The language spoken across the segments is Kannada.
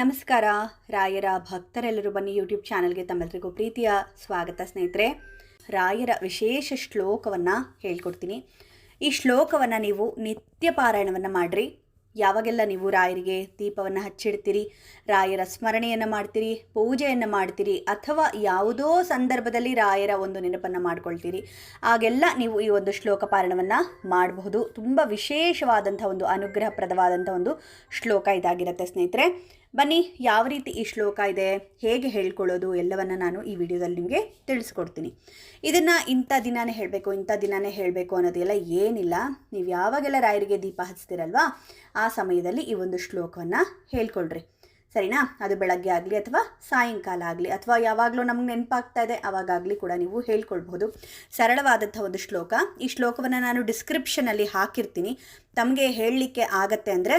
ನಮಸ್ಕಾರ. ರಾಯರ ಭಕ್ತರೆಲ್ಲರೂ ಬನ್ನಿ ಯೂಟ್ಯೂಬ್ ಚಾನಲ್ಗೆ ತಮ್ಮೆಲ್ಲರಿಗೂ ಪ್ರೀತಿಯ ಸ್ವಾಗತ ಸ್ನೇಹಿತರೆ. ರಾಯರ ವಿಶೇಷ ಶ್ಲೋಕವನ್ನು ಹೇಳ್ಕೊಡ್ತೀನಿ. ಈ ಶ್ಲೋಕವನ್ನು ನೀವು ನಿತ್ಯ ಪಾರಾಯಣವನ್ನು ಮಾಡಿರಿ. ಯಾವಾಗೆಲ್ಲ ನೀವು ರಾಯರಿಗೆ ದೀಪವನ್ನು ಹಚ್ಚಿಡ್ತೀರಿ, ರಾಯರ ಸ್ಮರಣೆಯನ್ನು ಮಾಡ್ತೀರಿ, ಪೂಜೆಯನ್ನು ಮಾಡ್ತೀರಿ, ಅಥವಾ ಯಾವುದೋ ಸಂದರ್ಭದಲ್ಲಿ ರಾಯರ ಒಂದು ನೆನಪನ್ನು ಮಾಡ್ಕೊಳ್ತೀರಿ, ಆಗೆಲ್ಲ ನೀವು ಈ ಒಂದು ಶ್ಲೋಕ ಪಾರಾಯಣವನ್ನು ಮಾಡಬಹುದು. ತುಂಬ ವಿಶೇಷವಾದಂಥ ಒಂದು ಅನುಗ್ರಹಪ್ರದವಾದಂಥ ಒಂದು ಶ್ಲೋಕ ಇದಾಗಿರುತ್ತೆ ಸ್ನೇಹಿತರೆ. ಬನ್ನಿ, ಯಾವ ರೀತಿ ಈ ಶ್ಲೋಕ ಇದೆ, ಹೇಗೆ ಹೇಳ್ಕೊಳ್ಳೋದು ಎಲ್ಲವನ್ನು ನಾನು ಈ ವಿಡಿಯೋದಲ್ಲಿ ನಿಮಗೆ ತಿಳಿಸ್ಕೊಡ್ತೀನಿ. ಇದನ್ನು ಇಂಥ ದಿನಾನೇ ಹೇಳಬೇಕು, ಇಂಥ ದಿನಾನೇ ಹೇಳಬೇಕು ಅನ್ನೋದೆಲ್ಲ ಏನಿಲ್ಲ. ನೀವು ಯಾವಾಗೆಲ್ಲ ರಾಯರಿಗೆ ದೀಪ ಹಚ್ತೀರಲ್ವಾ, ಆ ಸಮಯದಲ್ಲಿ ಈ ಒಂದು ಶ್ಲೋಕವನ್ನು ಹೇಳ್ಕೊಳ್ರಿ. ಸರಿನಾ? ಅದು ಬೆಳಗ್ಗೆ ಆಗಲಿ ಅಥವಾ ಸಾಯಂಕಾಲ ಆಗಲಿ, ಅಥವಾ ಯಾವಾಗಲೂ ನಮ್ಗೆ ನೆನಪಾಗ್ತಾ ಇದೆ ಆವಾಗಲಿ ಕೂಡ ನೀವು ಹೇಳ್ಕೊಳ್ಬಹುದು. ಸರಳವಾದಂಥ ಒಂದು ಶ್ಲೋಕ. ಈ ಶ್ಲೋಕವನ್ನು ನಾನು ಡಿಸ್ಕ್ರಿಪ್ಷನಲ್ಲಿ ಹಾಕಿರ್ತೀನಿ. ತಮಗೆ ಹೇಳಲಿಕ್ಕೆ ಆಗತ್ತೆ ಅಂದರೆ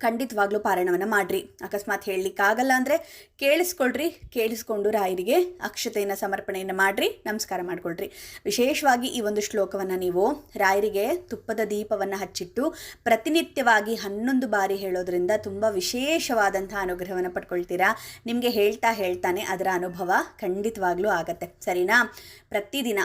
ಖಂಡಿತವಾಗ್ಲೂ ಪಾರಾಯಣವನ್ನು ಮಾಡಿರಿ. ಅಕಸ್ಮಾತ್ ಹೇಳಲಿಕ್ಕಾಗಲ್ಲ ಅಂದರೆ ಕೇಳಿಸ್ಕೊಳ್ರಿ, ಕೇಳಿಸ್ಕೊಂಡು ರಾಯರಿಗೆ ಅಕ್ಷತೆಯನ್ನು, ಸಮರ್ಪಣೆಯನ್ನು ಮಾಡಿರಿ, ನಮಸ್ಕಾರ ಮಾಡಿಕೊಳ್ರಿ. ವಿಶೇಷವಾಗಿ ಈ ಒಂದು ಶ್ಲೋಕವನ್ನು ನೀವು ರಾಯರಿಗೆ ತುಪ್ಪದ ದೀಪವನ್ನು ಹಚ್ಚಿಟ್ಟು ಪ್ರತಿನಿತ್ಯವಾಗಿ ಹನ್ನೊಂದು ಬಾರಿ ಹೇಳೋದ್ರಿಂದ ತುಂಬ ವಿಶೇಷವಾದಂಥ ಅನುಗ್ರಹವನ್ನು ಪಡ್ಕೊಳ್ತೀರಾ? ನಿಮಗೆ ಹೇಳ್ತಾ ಹೇಳ್ತಾನೆ ಅದರ ಅನುಭವ ಖಂಡಿತವಾಗ್ಲೂ ಆಗತ್ತೆ. ಸರಿನಾ? ಪ್ರತಿದಿನ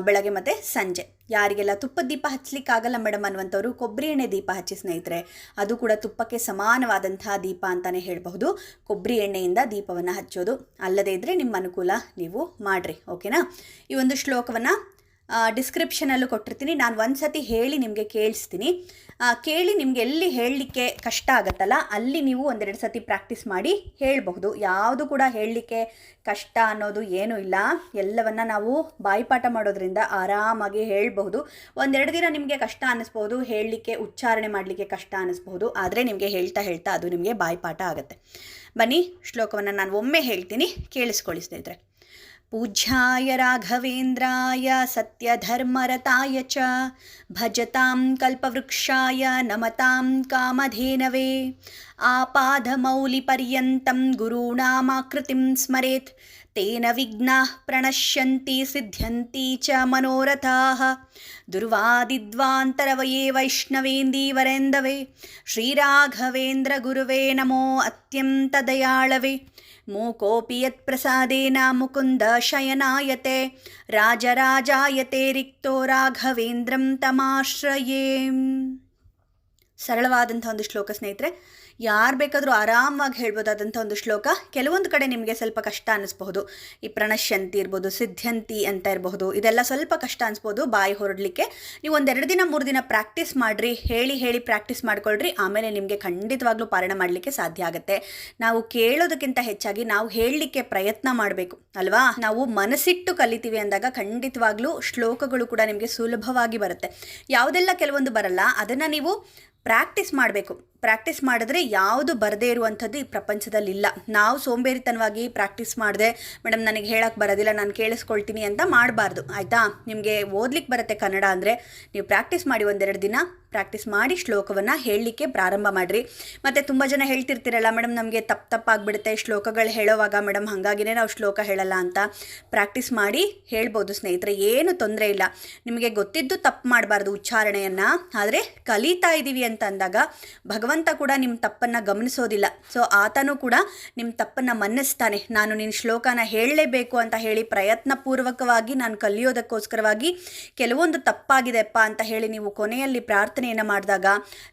ಬೆಳಗ್ಗೆ ಮತ್ತು ಸಂಜೆ. ಯಾರಿಗೆಲ್ಲ ತುಪ್ಪದ ದೀಪ ಹಚ್ಚಲಿಕ್ಕಾಗಲ್ಲ ಮೇಡಮ್ ಅನ್ನುವಂಥವ್ರು ಕೊಬ್ಬರಿ ಎಣ್ಣೆ ದೀಪ ಹಚ್ಚಿ ಸ್ನೇಹಿತರೆ, ಅದು ಕೂಡ ತುಪ್ಪಕ್ಕೆ ಸಮಾನವಾದಂತಹ ದೀಪ ಅಂತಲೇ ಹೇಳಬಹುದು. ಕೊಬ್ಬರಿ ಎಣ್ಣೆಯಿಂದ ದೀಪವನ್ನು ಹಚ್ಚೋದು ಅಲ್ಲದೇ ಇದ್ದರೆ ನಿಮ್ಮ ಅನುಕೂಲ ನೀವು ಮಾಡಿರಿ, ಓಕೆನಾ? ಈ ಒಂದು ಶ್ಲೋಕವನ್ನು ಡಿಸ್ಕ್ರಿಪ್ಷನಲ್ಲೂ ಕೊಟ್ಟಿರ್ತೀನಿ. ನಾನು ಒಂದು ಸತಿ ಹೇಳಿ ನಿಮಗೆ ಕೇಳಿಸ್ತೀನಿ. ಕೇಳಿ ನಿಮಗೆ ಎಲ್ಲಿ ಹೇಳಲಿಕ್ಕೆ ಕಷ್ಟ ಆಗುತ್ತಲ್ಲ, ಅಲ್ಲಿ ನೀವು ಒಂದೆರಡು ಸತಿ ಪ್ರಾಕ್ಟೀಸ್ ಮಾಡಿ ಹೇಳಬಹುದು. ಯಾವುದು ಕೂಡ ಹೇಳಲಿಕ್ಕೆ ಕಷ್ಟ ಅನ್ನೋದು ಏನೂ ಇಲ್ಲ. ಎಲ್ಲವನ್ನು ನಾವು ಬಾಯಿಪಾಠ ಮಾಡೋದ್ರಿಂದ ಆರಾಮಾಗಿ ಹೇಳಬಹುದು. ಒಂದೆರಡು ದಿನ ನಿಮಗೆ ಕಷ್ಟ ಅನ್ನಿಸ್ಬೋದು ಹೇಳಲಿಕ್ಕೆ ಉಚ್ಚಾರಣೆ ಮಾಡಲಿಕ್ಕೆ ಕಷ್ಟ ಅನ್ನಿಸ್ಬಹುದು. ಆದರೆ ನಿಮಗೆ ಹೇಳ್ತಾ ಹೇಳ್ತಾ ಅದು ನಿಮಗೆ ಬಾಯಿಪಾಠ ಆಗುತ್ತೆ. ಬನ್ನಿ, ಶ್ಲೋಕವನ್ನು ನಾನು ಒಮ್ಮೆ ಹೇಳ್ತೀನಿ. ಕೇಳಿಸ್ಕೊಳ್ಳಿ ಸ್ನೇಹಿತರೆ. पूज्याय राघवेन्द्राय सत्यधर्मरताय च। भजतां कल्पवृक्षाय नमतां कामधेनवे। आपादमौलिपर्यन्तं गुरूणामाकृतिं स्मरेत्। तेन विघ्नाः प्रणश्यन्ति सिद्ध्यन्ति च मनोरथाः। दुर्वादिद्वान्तरवये वैष्णवेन्दी वरेन्दवे श्रीराघवेन्द्रगुरुवे नमो अत्यन्तदयाळवे। मूकोऽपि यत्प्रसादेन मुकुन्द शयनायते राजराजायते रिक्तो राघवेन्द्रं तमाश्रये ಸರಳವಾದಂಥ ಒಂದು ಶ್ಲೋಕ, ಸ್ನೇಹಿತರೆ. ಯಾರು ಬೇಕಾದರೂ ಆರಾಮಾಗಿ ಹೇಳ್ಬೋದಾದಂಥ ಒಂದು ಶ್ಲೋಕ ಕೆಲವೊಂದು ಕಡೆ ನಿಮಗೆ ಸ್ವಲ್ಪ ಕಷ್ಟ ಅನ್ನಿಸ್ಬಹುದು ಈ ಪ್ರಣಶ್ಯಂತಿ ಇರ್ಬೋದು, ಸಿದ್ಧಂತಿ ಅಂತ ಇರಬಹುದು, ಇದೆಲ್ಲ ಸ್ವಲ್ಪ ಕಷ್ಟ ಅನಿಸ್ಬೋದು ಬಾಯಿ ಹೊರಡಲಿಕ್ಕೆ. ನೀವು ಒಂದೆರಡು ದಿನ, ಮೂರು ದಿನ ಪ್ರಾಕ್ಟೀಸ್ ಮಾಡಿರಿ, ಹೇಳಿ ಹೇಳಿ ಪ್ರಾಕ್ಟೀಸ್ ಮಾಡ್ಕೊಳ್ರಿ, ಆಮೇಲೆ ನಿಮಗೆ ಖಂಡಿತವಾಗ್ಲೂ ಪಾರಣ ಮಾಡಲಿಕ್ಕೆ ಸಾಧ್ಯ ಆಗುತ್ತೆ. ನಾವು ಕೇಳೋದಕ್ಕಿಂತ ಹೆಚ್ಚಾಗಿ ನಾವು ಹೇಳಲಿಕ್ಕೆ ಪ್ರಯತ್ನ ಮಾಡಬೇಕು, ಅಲ್ವಾ? ನಾವು ಮನಸ್ಸಿಟ್ಟು ಕಲಿತೀವಿ ಅಂದಾಗ ಖಂಡಿತವಾಗ್ಲೂ ಶ್ಲೋಕಗಳು ಕೂಡ ನಿಮಗೆ ಸುಲಭವಾಗಿ ಬರುತ್ತೆ. ಯಾವುದೆಲ್ಲ ಕೆಲವೊಂದು ಬರಲ್ಲ, ಅದನ್ನು ನೀವು ಪ್ರಾಕ್ಟೀಸ್ ಮಾಡಬೇಕು. ಪ್ರಾಕ್ಟೀಸ್ ಮಾಡಿದ್ರೆ ಯಾವುದು ಬರದೇ ಇರುವಂಥದ್ದು ಈ ಪ್ರಪಂಚದಲ್ಲಿ ಇಲ್ಲ ನಾವು ಸೋಂಬೇರಿತನವಾಗಿ ಪ್ರಾಕ್ಟೀಸ್ ಮಾಡಿದೆ ಮೇಡಮ್ ನನಗೆ ಹೇಳಕ್ಕೆ ಬರೋದಿಲ್ಲ, ನಾನು ಕೇಳಿಸ್ಕೊಳ್ತೀನಿ ಅಂತ ಮಾಡಬಾರ್ದು. ಆಯಿತಾ? ನಿಮಗೆ ಓದ್ಲಿಕ್ಕೆ ಬರುತ್ತೆ ಕನ್ನಡ ಅಂದರೆ, ನೀವು ಪ್ರಾಕ್ಟೀಸ್ ಮಾಡಿ ಒಂದೆರಡು ದಿನ ಪ್ರಾಕ್ಟೀಸ್ ಮಾಡಿ ಶ್ಲೋಕವನ್ನು ಹೇಳಲಿಕ್ಕೆ ಪ್ರಾರಂಭ ಮಾಡಿರಿ. ಮತ್ತು ತುಂಬ ಜನ ಹೇಳ್ತಿರ್ತೀರಲ್ಲ ಮೇಡಮ್ ನಮಗೆ ತಪ್ಪು ತಪ್ಪಾಗ್ಬಿಡುತ್ತೆ, ಶ್ಲೋಕಗಳು ಹೇಳೋವಾಗ ಮೇಡಮ್ ಹಾಗಾಗಿನೇ ನಾವು ಶ್ಲೋಕ ಹೇಳಲ್ಲ ಅಂತ. ಪ್ರಾಕ್ಟೀಸ್ ಮಾಡಿ ಹೇಳ್ಬೋದು ಸ್ನೇಹಿತರೆ, ಏನು ತೊಂದರೆ ಇಲ್ಲ. ನಿಮಗೆ ಗೊತ್ತಿದ್ದು ತಪ್ಪು ಮಾಡಬಾರ್ದು ಉಚ್ಚಾರಣೆಯನ್ನು. ಆದರೆ ಕಲಿತಾ ಇದ್ದೀವಿ ಅಂತ ಅಂದಾಗ ಕೂಡ ನಿಮ್ಮ ತಪ್ಪನ್ನು ಗಮನಿಸೋದಿಲ್ಲ. ಸೊ ಆತನೂ ಕೂಡ ನಿಮ್ಮ ತಪ್ಪನ್ನು ಮನ್ನಿಸ್ತಾನೆ. ನಾನು ನಿನ್ನ ಶ್ಲೋಕನ ಹೇಳಲೇಬೇಕು ಅಂತ ಹೇಳಿ ಪ್ರಯತ್ನಪೂರ್ವಕವಾಗಿ ನಾನು ಕಲಿಯೋದಕ್ಕೋಸ್ಕರವಾಗಿ ಕೆಲವೊಂದು ತಪ್ಪಾಗಿದೆಪ್ಪ ಅಂತ ಹೇಳಿ ನೀವು ಕೊನೆಯಲ್ಲಿ ಪ್ರಾರ್ಥನೆಯನ್ನು ಮಾಡಿದಾಗ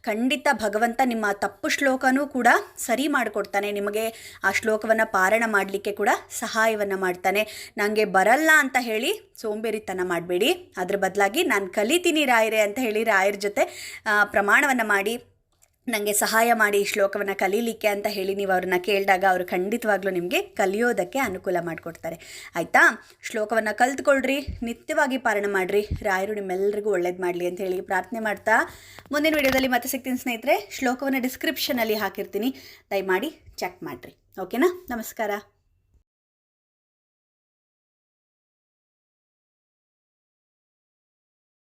ಖಂಡಿತ ಭಗವಂತ ನಿಮ್ಮ ತಪ್ಪು ಶ್ಲೋಕನೂ ಕೂಡ ಸರಿ ಮಾಡಿಕೊಡ್ತಾನೆ. ನಿಮಗೆ ಆ ಶ್ಲೋಕವನ್ನು ಪಾರಣ ಮಾಡಲಿಕ್ಕೆ ಕೂಡ ಸಹಾಯವನ್ನು ಮಾಡ್ತಾನೆ. ನನಗೆ ಬರಲ್ಲ ಅಂತ ಹೇಳಿ ಸೋಂಬೇರಿತನ ಮಾಡಬೇಡಿ. ಅದ್ರ ಬದಲಾಗಿ ನಾನು ಕಲಿತೀನಿ ರಾಯರೇ ಅಂತ ಹೇಳಿ ರಾಯರ ಜೊತೆ ಪ್ರಮಾಣವನ್ನು ಮಾಡಿ ನನಗೆ ಸಹಾಯ ಮಾಡಿ ಈ ಶ್ಲೋಕವನ್ನು ಕಲೀಲಿಕ್ಕೆ ಅಂತ ಹೇಳಿ ನೀವು ಅವ್ರನ್ನ ಕೇಳಿದಾಗ ಅವರು ಖಂಡಿತವಾಗ್ಲೂ ನಿಮಗೆ ಕಲಿಯೋದಕ್ಕೆ ಅನುಕೂಲ ಮಾಡಿಕೊಡ್ತಾರೆ. ಆಯಿತಾ? ಶ್ಲೋಕವನ್ನು ಕಲ್ತ್ಕೊಳ್ರಿ, ನಿತ್ಯವಾಗಿ ಪಾರಣ ಮಾಡಿರಿ. ರಾಯರು ನಿಮ್ಮೆಲ್ಲರಿಗೂ ಒಳ್ಳೇದು ಮಾಡಲಿ ಅಂತ ಹೇಳಿ ಪ್ರಾರ್ಥನೆ ಮಾಡ್ತಾ ಮುಂದಿನ ವಿಡಿಯೋದಲ್ಲಿ ಮತ್ತೆ ಸಿಗ್ತೀನಿ ಸ್ನೇಹಿತರೆ. ಶ್ಲೋಕವನ್ನು ಡಿಸ್ಕ್ರಿಪ್ಷನಲ್ಲಿ ಹಾಕಿರ್ತೀನಿ. ದಯಮಾಡಿ ಚೆಕ್ ಮಾಡಿರಿ. ಓಕೆನಾ ನಮಸ್ಕಾರ.